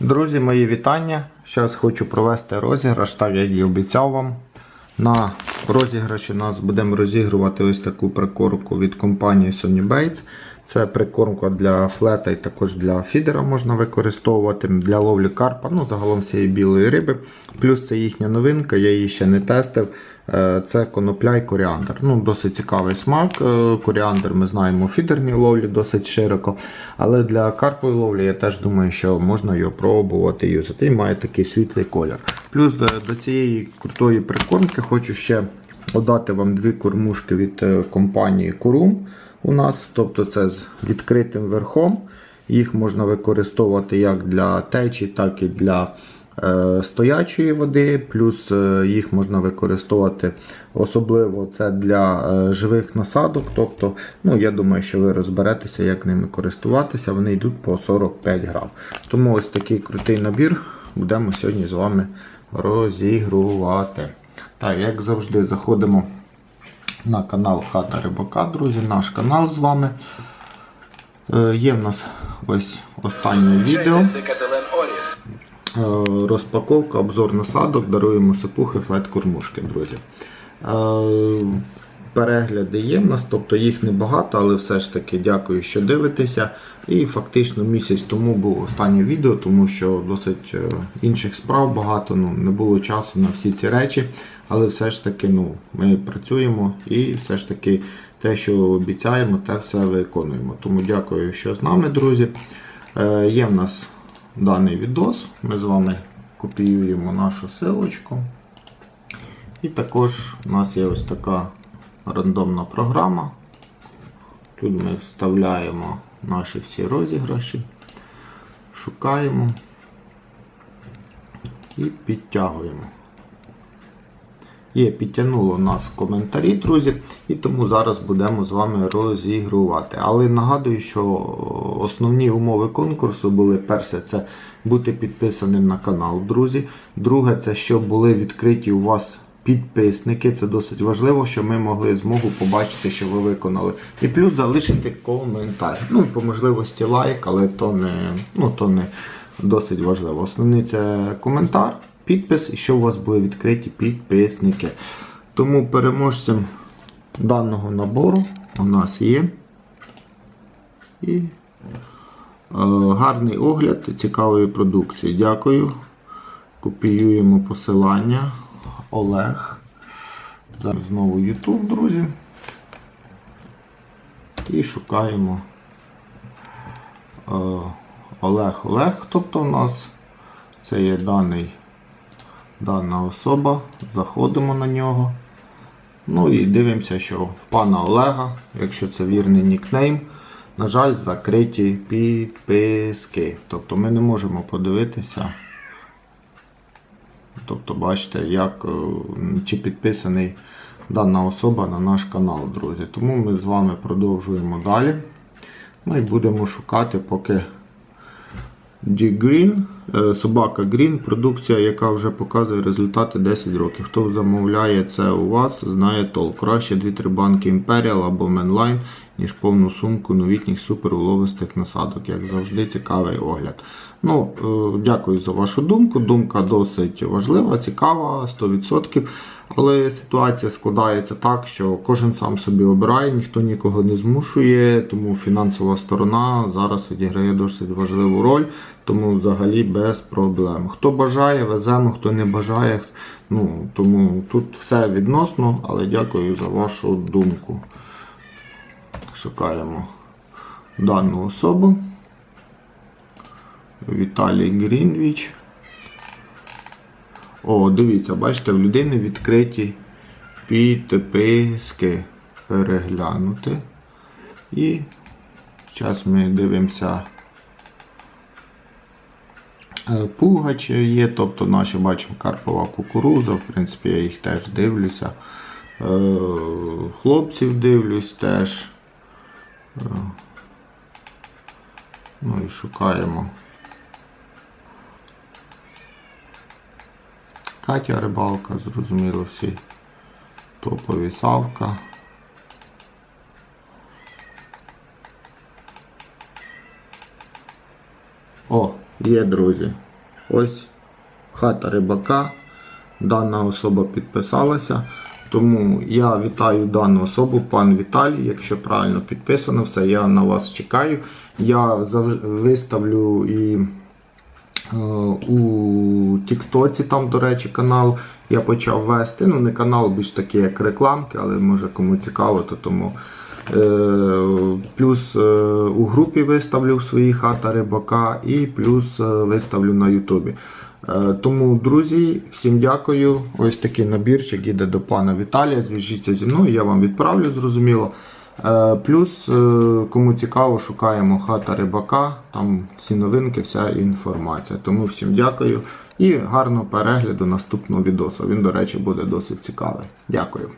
Друзі, мої вітання. Зараз хочу провести розіграш, так як і обіцяв вам. На розіграші нас будемо розігрувати ось таку прикормку від компанії Sony Baits. Це прикормка для флета і також для фідера можна використовувати для ловлі карпа, ну загалом всієї білої риби. Плюс це їхня новинка, я її ще не тестив. Е, Це конопля і коріандр. Ну, Досить цікавий смак. Е, Коріандр ми знаємо у фідерній ловлі досить широко. Але для карпової ловлі я теж думаю, що можна його пробувати юзати. І має такий світлий колір. Плюс до, до цієї крутої прикормки хочу ще додати вам дві кормушки від е, компанії Kurum у нас. Тобто це з відкритим верхом. Їх можна використовувати як для течі, так і для стоячої води. Плюс е, їх можна використовувати особливо це для е, живих насадок. Тобто, ну, я думаю, що ви розберетеся, як ними користуватися. Вони йдуть по 45 грам. Тому ось такий крутий набір будемо сьогодні з вами розігрувати. Так, як завжди, заходимо на канал Хата Рибака, друзі, наш канал з вами. Е, Є в нас ось останнє відео. Е, Розпаковка, обзор насадок, даруємо сапухи, флет кормушки, друзі. Е, Перегляди є в нас, тобто їх небагато, але все ж таки дякую, що дивитеся. І фактично місяць тому було останнє відео, тому що досить е, інших справ багато, ну, не було часу на всі ці речі. Але все ж таки ну, ми працюємо і все ж таки те, що обіцяємо, те все виконуємо. Тому дякую, що з нами, друзі. Є в нас даний відос. Ми з вами копіюємо нашу силочку. І також у нас є ось така рандомна програма. Тут ми вставляємо наші всі розіграші, шукаємо і підтягуємо. Є, підтягнуло нас коментарі, друзі, і тому зараз будемо з вами розігрувати. Але нагадую, що основні умови конкурсу були: перше, це бути підписаним на канал, друзі. Друге, це щоб були відкриті у вас підписники. Це досить важливо, щоб ми могли змогу побачити, що ви виконали. І плюс залишити коментар. Ну по можливості лайк, але то не, ну, то не досить важливо. Основний це коментар підпис і що у вас були відкриті підписники. Тому переможцем даного набору у нас є і е, гарний огляд цікавої продукції. Дякую. Копіюємо посилання. Олег. Зараз знову YouTube, друзі. І шукаємо е, Олег Олег, тобто у нас це є даний дана особа, заходимо на нього. Ну і дивимося, що в пана Олега, якщо це вірний нікнейм, на жаль, закриті підписки. Тобто ми не можемо подивитися. Тобто, бачите, як, е, чи підписаний дана особа на наш канал, друзі. Тому ми з вами продовжуємо далі. Ну і будемо шукати, поки G-Green, собака Green, продукція, яка вже показує результати 10 років. Хто замовляє це у вас, знає толк. Краще 2-3 банки Imperial або Mainline, ніж повну сумку новітніх суперуловистих насадок. Як завжди, цікавий огляд. Ну, е, Дякую за вашу думку. Думка досить важлива, цікава, 100%. Але ситуація складається так, що кожен сам собі обирає, ніхто нікого не змушує, тому фінансова сторона зараз відіграє досить важливу роль, тому взагалі без проблем. Хто бажає, веземо, хто не бажає. Ну, Тому тут все відносно, але дякую за вашу думку. Шукаємо дану особу. Віталій Грінвіч. О, дивіться, бачите, в людини відкриті підписки. Переглянути. І зараз ми дивимося. Е, Пугач є, тобто наші бачимо карпова кукуруза, в принципі, я їх теж дивлюся. Е, Хлопців дивлюсь теж. Е, Ну і шукаємо. Катя рибалка, зрозуміло, всі топові савка. О, є, друзі. Ось хата рибака. Дана особа підписалася. Тому я вітаю дану особу, пан Віталій. Якщо правильно підписано, все, я на вас чекаю. Я виставлю і е, у Тіктоці, там, до речі, канал я почав вести. Ну, не канал, більш такий, як рекламки, але може кому цікаво, то тому. Е, Плюс е, у групі виставлю свої хата рибака і плюс е, виставлю на Ютубі. Тому, друзі, всім дякую. Ось такий набірчик іде до пана Віталія. Зв'яжіться зі мною, я вам відправлю, зрозуміло. Плюс, кому цікаво, шукаємо хата рибака, там всі новинки, вся інформація. Тому всім дякую і гарного перегляду наступного відео. Він, до речі, буде досить цікавий. Дякую.